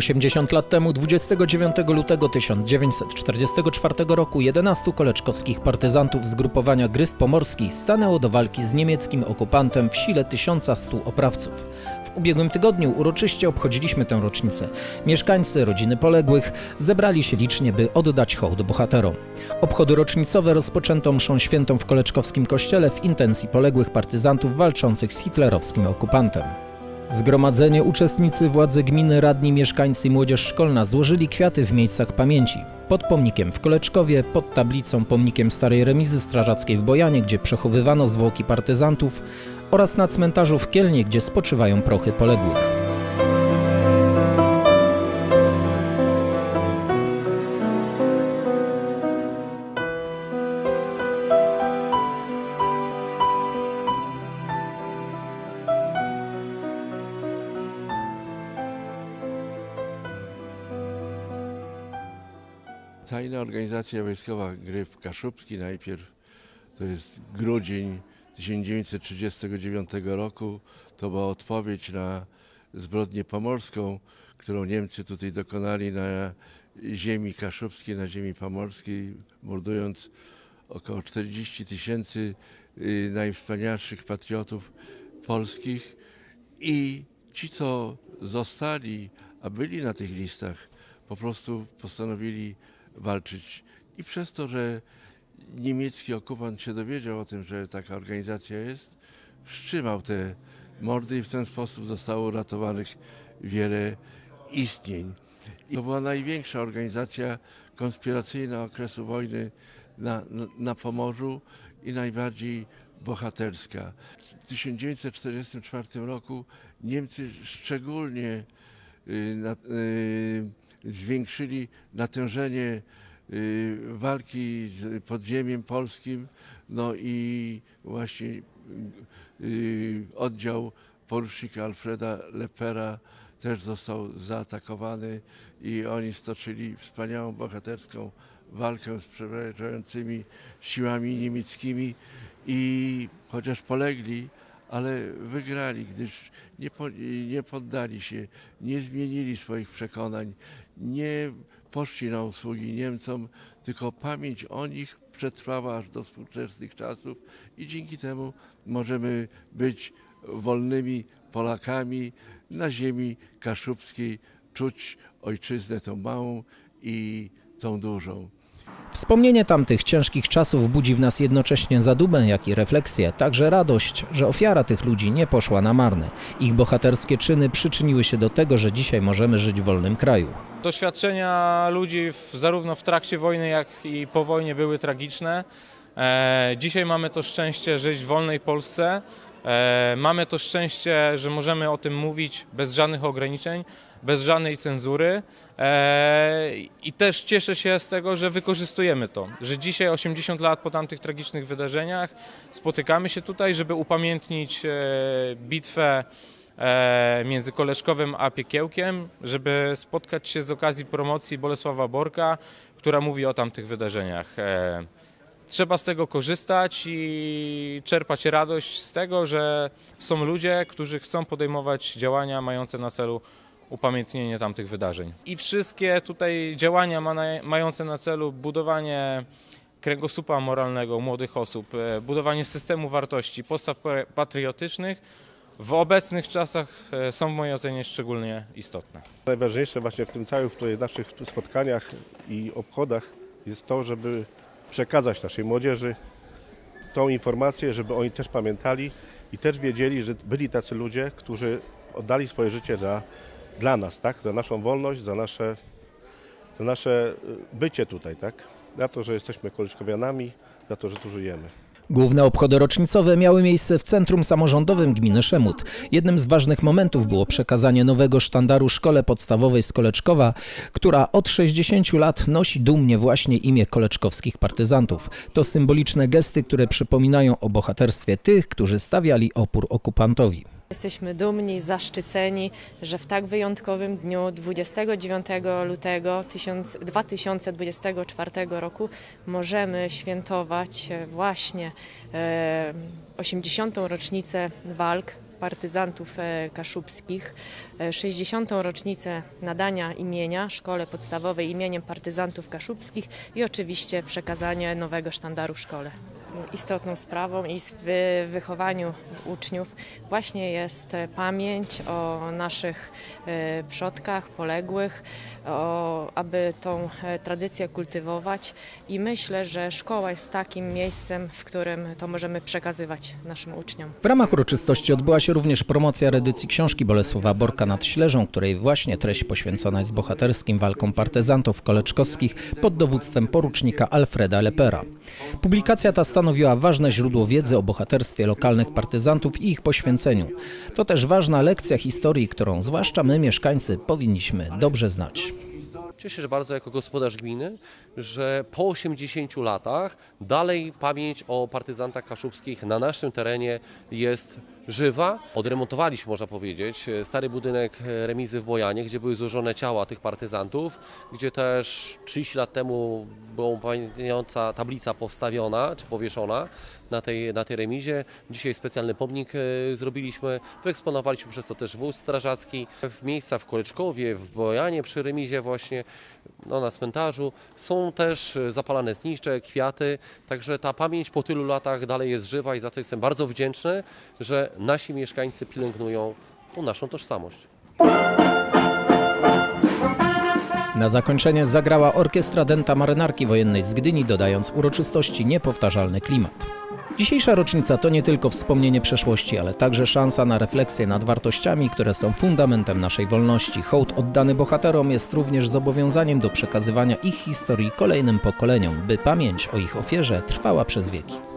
80 lat temu, 29 lutego 1944 roku, 11 koleczkowskich partyzantów z grupowania Gryf Pomorski stanęło do walki z niemieckim okupantem w sile 1100 oprawców. W ubiegłym tygodniu uroczyście obchodziliśmy tę rocznicę. Mieszkańcy, rodziny poległych zebrali się licznie, by oddać hołd bohaterom. Obchody rocznicowe rozpoczęto mszą świętą w koleczkowskim kościele w intencji poległych partyzantów walczących z hitlerowskim okupantem. Zgromadzenie, uczestnicy, władze gminy, radni, mieszkańcy i młodzież szkolna złożyli kwiaty w miejscach pamięci. Pod pomnikiem w Koleczkowie, pod tablicą pomnikiem starej remizy strażackiej w Bojanie, gdzie przechowywano zwłoki partyzantów oraz na cmentarzu w Kielnie, gdzie spoczywają prochy poległych. Tajna organizacja wojskowa Gryf Kaszubski najpierw to jest grudzień 1939 roku. To była odpowiedź na zbrodnię pomorską, którą Niemcy tutaj dokonali na ziemi kaszubskiej, na ziemi pomorskiej, mordując około 40 tysięcy y, najwspanialszych patriotów polskich. I ci, co zostali, a byli na tych listach, po prostu postanowili walczyć. I przez to, że niemiecki okupant się dowiedział o tym, że taka organizacja jest, wstrzymał te mordy i w ten sposób zostało uratowanych wiele istnień. I to była największa organizacja konspiracyjna okresu wojny na, na, na Pomorzu i najbardziej bohaterska. W 1944 roku Niemcy szczególnie y, na, y, zwiększyli natężenie y, walki z podziemiem polskim, no i właśnie y, oddział porucznika Alfreda Lepera też został zaatakowany i oni stoczyli wspaniałą, bohaterską walkę z przeważającymi siłami niemieckimi i chociaż polegli, ale wygrali, gdyż nie, po, nie poddali się, nie zmienili swoich przekonań, nie poszli na usługi Niemcom, tylko pamięć o nich przetrwała aż do współczesnych czasów i dzięki temu możemy być wolnymi Polakami na ziemi kaszubskiej, czuć ojczyznę tą małą i tą dużą. Wspomnienie tamtych ciężkich czasów budzi w nas jednocześnie zadumę, jak i refleksję, także radość, że ofiara tych ludzi nie poszła na marne. Ich bohaterskie czyny przyczyniły się do tego, że dzisiaj możemy żyć w wolnym kraju. Doświadczenia ludzi w, zarówno w trakcie wojny, jak i po wojnie były tragiczne. E, dzisiaj mamy to szczęście żyć w wolnej Polsce. E, mamy to szczęście, że możemy o tym mówić bez żadnych ograniczeń, bez żadnej cenzury. E, I też cieszę się z tego, że wykorzystujemy to, że dzisiaj 80 lat po tamtych tragicznych wydarzeniach spotykamy się tutaj, żeby upamiętnić e, bitwę e, między Koleszkowem a Piekiełkiem, żeby spotkać się z okazji promocji Bolesława Borka, która mówi o tamtych wydarzeniach. Trzeba z tego korzystać i czerpać radość z tego, że są ludzie, którzy chcą podejmować działania mające na celu upamiętnienie tamtych wydarzeń. I wszystkie tutaj działania mające na celu budowanie kręgosłupa moralnego młodych osób, e, budowanie systemu wartości, postaw pa- patriotycznych w obecnych czasach e, są w mojej ocenie szczególnie istotne. Najważniejsze właśnie w tym całych tutaj naszych spotkaniach i obchodach jest to, żeby przekazać naszej młodzieży tą informację, żeby oni też pamiętali i też wiedzieli, że byli tacy ludzie, którzy oddali swoje życie za, dla nas, tak? za naszą wolność, za nasze, za nasze y, bycie tutaj, tak? za to, że jesteśmy kolyczkowianami, za to, że tu żyjemy. Główne obchody rocznicowe miały miejsce w Centrum Samorządowym Gminy Szemut. Jednym z ważnych momentów było przekazanie nowego sztandaru szkole podstawowej z Koleczkowa, która od 60 lat nosi dumnie właśnie imię koleczkowskich partyzantów. To symboliczne gesty, które przypominają o bohaterstwie tych, którzy stawiali opór okupantowi. Jesteśmy dumni, zaszczyceni, że w tak wyjątkowym dniu 29 lutego 1000 2024 roku możemy świętować e, właśnie e, 80. rocznicę walk partyzantów e, kaszubskich, e, 60. rocznicę nadania imienia szkole podstawowej imieniem partyzantów kaszubskich i oczywiście przekazanie nowego sztandaru szkole. Istotną sprawą i w wychowaniu uczniów właśnie jest pamięć o naszych e, przodkach, poległych, o, aby tą e, tradycję kultywować i myślę, że szkoła jest takim miejscem, w którym to możemy przekazywać naszym uczniom. W ramach uroczystości odbyła się również promocja reedycji książki Bolesława Borka nad Śleżą, której właśnie treść poświęcona jest bohaterskim walkom partyzantów koleczkowskich pod dowództwem porucznika Alfreda Lepera. Publikacja ta stanowiła ważne źródło wiedzy o bohaterstwie lokalnych partyzantów i ich poświęceniu. To też ważna lekcja historii, którą zwłaszcza my, mieszkańcy, powinniśmy dobrze znać. Cieszę się bardzo jako gospodarz gminy, że po 80 latach dalej pamięć o partyzantach kaszubskich na naszym terenie jest żywa. Odremontowaliśmy, można powiedzieć, stary budynek remizy w Bojanie, gdzie były złożone ciała tych partyzantów, gdzie też 30 lat temu była upamiętniająca tablica powstawiona czy powieszona na tej, na tej remizie. Dzisiaj specjalny pomnik e, zrobiliśmy, wyeksponowaliśmy przez to też wóz strażacki. W miejscach w Koleczkowie, w Bojanie przy remizie właśnie, no, na cmentarzu są też e, zapalane zniszcze, kwiaty, także ta pamięć po tylu latach dalej jest żywa i za to jestem bardzo wdzięczny, że nasi mieszkańcy pielęgnują tą naszą tożsamość. Na zakończenie zagrała orkiestra Denta Marynarki Wojennej z Gdyni, dodając uroczystości niepowtarzalny klimat. Dzisiejsza rocznica to nie tylko wspomnienie przeszłości, ale także szansa na refleksję nad wartościami, które są fundamentem naszej wolności. Hołd oddany bohaterom jest również zobowiązaniem do przekazywania ich historii kolejnym pokoleniom, by pamięć o ich ofierze trwała przez wieki.